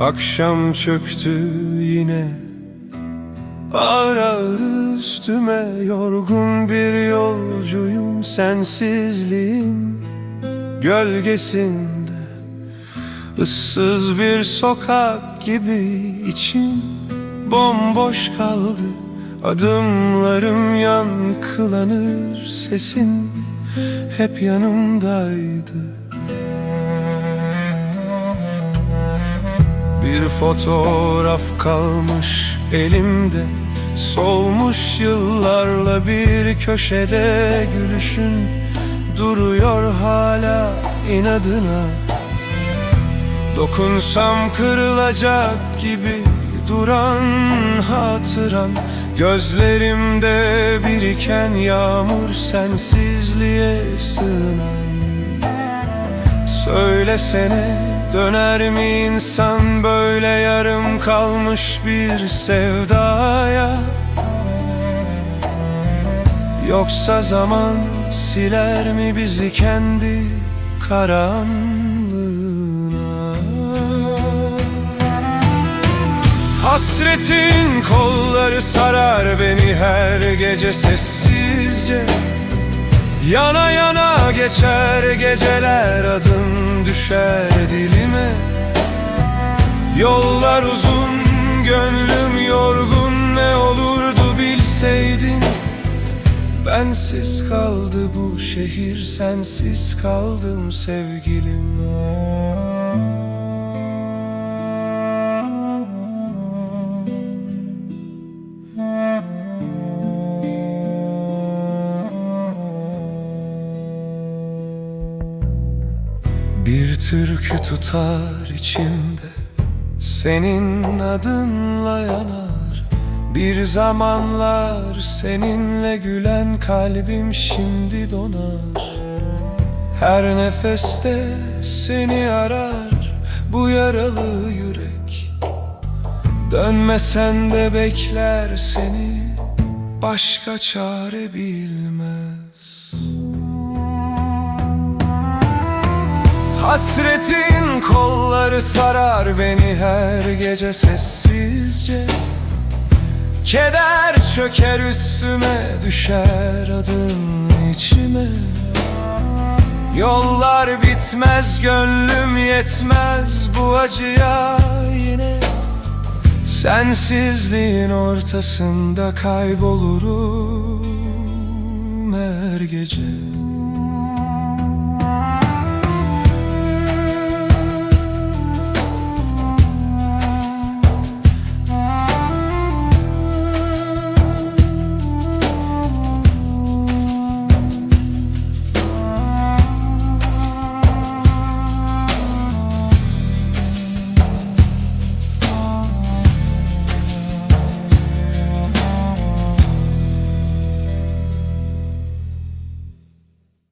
Akşam çöktü yine. Ağır ağır üstüme yorgun bir yolcuyum Sensizliğin gölgesinde. Issız bir sokak gibi içim bomboş kaldı. Adımlarım yankılanır sesin hep yanımdaydı Bir fotoğraf kalmış elimde. Solmuş yıllarla bir köşede Gülüşün duruyor hala inadına. Dokunsam kırılacak gibi duran hatıran. Gözlerimde biriken yağmur sensizliğe sığınan Söylesene döner mi insan böyle yarım kalmış bir sevdaya? Yoksa zaman siler mi bizi kendi karanlığına? Hasretin kolları sarar beni her gece sessizce. Yana yana geçer geceler adım düşer dilime. Yollar uzun gönlüm yorgun ne olurdu bilseydin. Bensiz kaldı bu şehir sensiz kaldım sevgilim Bir türkü tutar içimde Senin adınla yanar. Bir zamanlar seninle gülen kalbim şimdi donar. Her nefeste seni arar bu yaralı yürek. Dönmesen de bekler seni başka çare bilmez Hasretin kolları sarar beni her gece sessizce. Keder çöker üstüme düşer adım içime. Yollar bitmez gönlüm yetmez bu acıya yine. Sensizliğin ortasında kaybolurum her gece